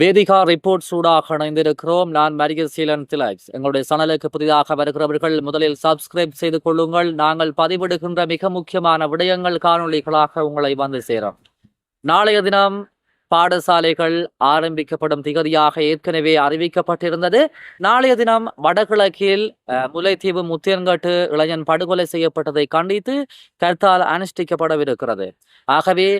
Vedika report சூடாக இணைந்திருக்கிறோம் நான் மரிய சீலன் எங்களுடைய சனலுக்கு புதிதாக வருகிறவர்கள் முதலில் சப்ஸ்கிரைப் செய்து கொள்ளுங்கள். நாங்கள் பதிவிடுகின்ற மிக முக்கியமான விடயங்கள் காணொளிகளாக உங்களை வந்து சேரும். நாளைய தினம் பாடசாலைகள் ஆரம்பிக்கப்படும் திகதியாக ஏற்கனவே அறிவிக்கப்பட்டிருந்தது. நாளைய தினம் வடகிழக்கில் முல்லைத்தீவு முத்தியன்கட்டு இளைஞன் படுகொலை செய்யப்பட்டதை கண்டித்து கர்த்தால் அனுஷ்டிக்கப்படவிருக்கிறது. ஆகவே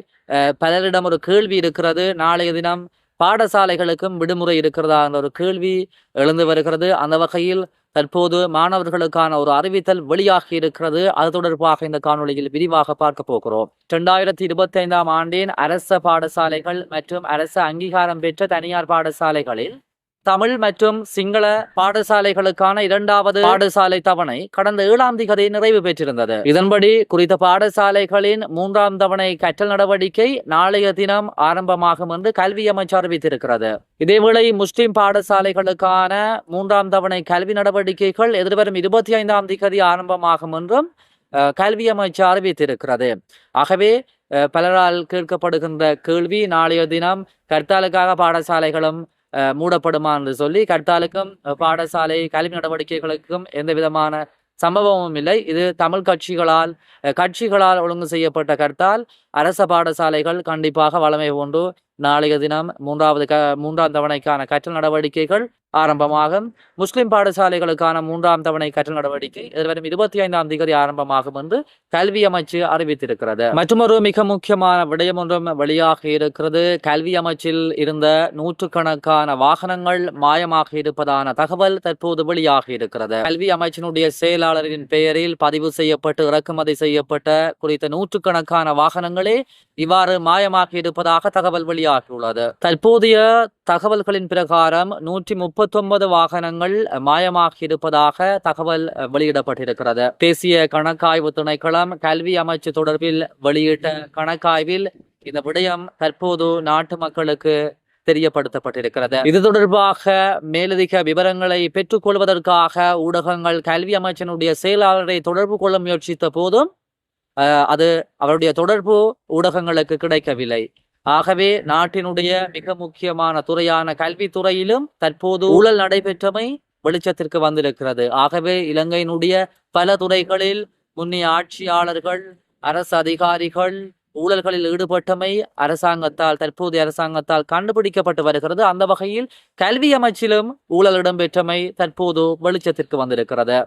பலரிடம் ஒரு கேள்வி இருக்கிறது. நாளைய தினம் பாடசாலைகளுக்கும் விடுமுறை இருக்கிறதா என்ற ஒரு கேள்வி எழுந்து வருகிறது. அந்த வகையில் தற்போது மாணவர்களுக்கான ஒரு அறிவித்தல் வெளியாகி இருக்கிறது. அது தொடர்பாக இந்த காணொளியில் விரிவாக பார்க்க போகிறோம். இரண்டாயிரத்தி இருபத்தி ஐந்தாம் ஆண்டின் அரச பாடசாலைகள் மற்றும் அரசு அங்கீகாரம் பெற்ற தனியார் பாடசாலைகளில் தமிழ் மற்றும் சிங்கள பாடசாலைகளுக்கான இரண்டாவது பாடசாலை தவணை கடந்த ஏழாம் திகதி நிறைவு பெற்றிருந்தது. இதன்படி குறித்த பாடசாலைகளின் மூன்றாம் தவணை கற்றல் நடவடிக்கை நாளைய தினம் ஆரம்பமாகும் என்று கல்வி அமைச்சர் அறிவித்திருக்கிறது. இதேவேளை முஸ்லிம் பாடசாலைகளுக்கான மூன்றாம் தவணை கல்வி நடவடிக்கைகள் எதிர்வரும் இருபத்தி ஐந்தாம் திகதி ஆரம்பமாகும் என்றும் அஹ், கல்வி அமைச்சர் அறிவித்திருக்கிறது. ஆகவே பலரால் கேட்கப்படுகின்ற கேள்வி நாளைய தினம் கர்த்தாலுக்காக பாடசாலைகளும் மூடப்படுமா என்று சொல்லி கர்த்தாலுக்கும் பாடசாலை கல்வி நடவடிக்கைகளுக்கும் எந்த விதமான சம்பவமும் இல்லை. இது தமிழ் கட்சிகளால் கட்சிகளால் ஒழுங்கு செய்யப்பட்ட கருத்தால் அரச பாடசாலைகள் கண்டிப்பாக வளமை போன்று நாளைய தினம் மூன்றாவது க மூன்றாம் தவணைக்கான கற்றல் நடவடிக்கைகள் ஆரம்பமாகும். முஸ்லிம் பாடசாலைகளுக்கான மூன்றாம் தவணை கற்றல் நடவடிக்கை எதிர்வரும் இருபத்தி ஐந்தாம் தேதி ஆரம்பமாகும் என்று கல்வி அமைச்சு அறிவித்திருக்கிறது. மற்றொரு மிக முக்கியமான விடயம் ஒன்றும் வெளியாக இருக்கிறது. கல்வி அமைச்சில் இருந்த நூற்றுக்கணக்கான வாகனங்கள் மாயமாக இருப்பதான தகவல் தற்போது வெளியாக இருக்கிறது. கல்வி அமைச்சினுடைய செயலாளரின் பெயரில் பதிவு செய்யப்பட்டு இறக்குமதி செய்யப்பட்ட குறித்த நூற்றுக்கணக்கான வாகனங்களே இவ்வாறு மாயமாக இருப்பதாக தகவல் வெளியாகியுள்ளது. தற்போதைய தகவல்களின் பிரகாரம் நூற்றி முப்பத்தொன்பது வாகனங்கள் மாயமாக இருப்பதாக தகவல் வெளியிடப்பட்டிருக்கிறது. தேசிய கணக்காய்வு திணைக்களம் கல்வி அமைச்சு தொடர்பில் வெளியிட்ட கணக்காய்வில் இந்த விடயம் தற்போது நாட்டு மக்களுக்கு தெரியப்படுத்தப்பட்டிருக்கிறது. இது தொடர்பாக மேலதிக விவரங்களை பெற்றுக்கொள்வதற்காக ஊடகங்கள் கல்வி அமைச்சினுடைய செயலாளரை தொடர்பு கொள்ள முயற்சித்த போதும் அஹ், அது அவருடைய தொடர்பு ஊடகங்களுக்கு கிடைக்கவில்லை. ஆகவே நாட்டினுடைய மிக முக்கியமான துறையான கல்வித்துறையிலும் தற்போது ஊழல் நடைபெற்றமை வெளிச்சத்திற்கு வந்திருக்கிறது. ஆகவே இலங்கையினுடைய பல துறைகளில் முன்னைய ஆட்சியாளர்கள் அரசு அதிகாரிகள் ஊழல்களில் ஈடுபட்டமை அரசாங்கத்தால் தற்போதைய அரசாங்கத்தால் கண்டுபிடிக்கப்பட்டு வருகிறது. அந்த வகையில் கல்வி அமைச்சிலும் ஊழல் இடம்பெற்றமை தற்போது வெளிச்சத்திற்கு வந்திருக்கிறது.